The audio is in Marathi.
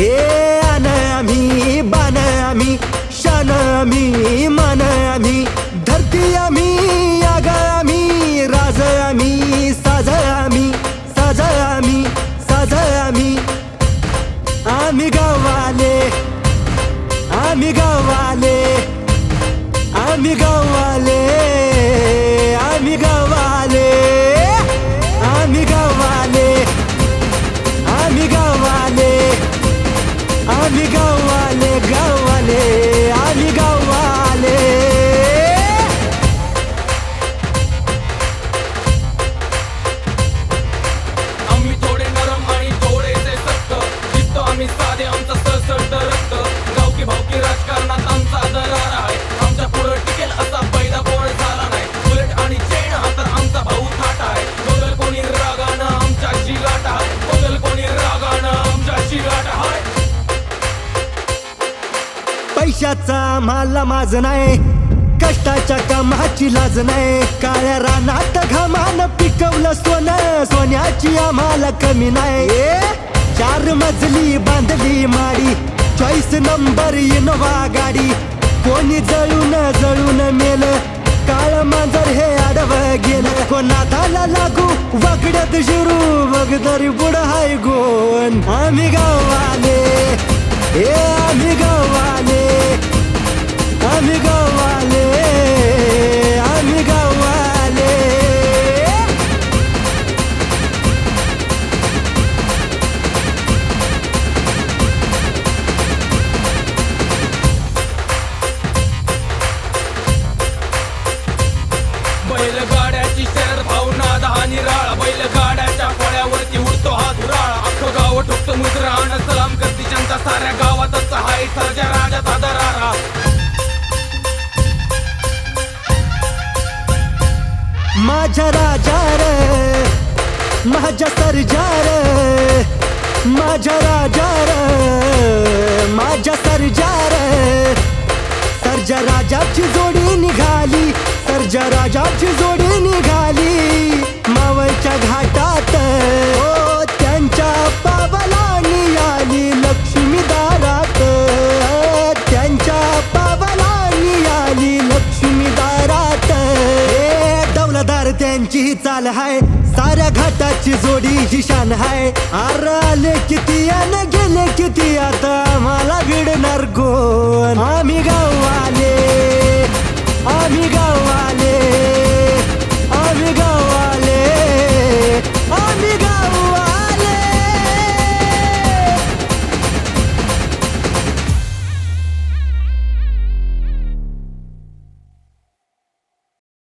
ए आन आम्ही बाण आम्ही पैशाचा माला माझ नाही. कष्टाच्या कामाची लाज नाही. काळ्या रानात घामान पिकवलं सोनं. सोन्याची आम्हाला कमी नाही. चार मजली बांधली माडी. चॉईस नंबर इनोवा गाडी. कोणी जळून जळून मेल. काळ मांजर हे आडव गेलं. कोणाला लागू वगडत शिरू वगदरी पुढं हाय गोन आम्ही गावाले. ए? माझ्या राजा रे माझ्या सर्जा रे माझ्या राजा रे माझ्या सर्जा रे. सर्जा राजाची जोडी निघाली सर्जा राजाची जोडी त्यांची ही चाल हाय. साऱ्या घाटाची जोडी ही शान हाय. अर आले किती अन गेले किती आता? मला भिडणार कोण? आम्ही गाव आले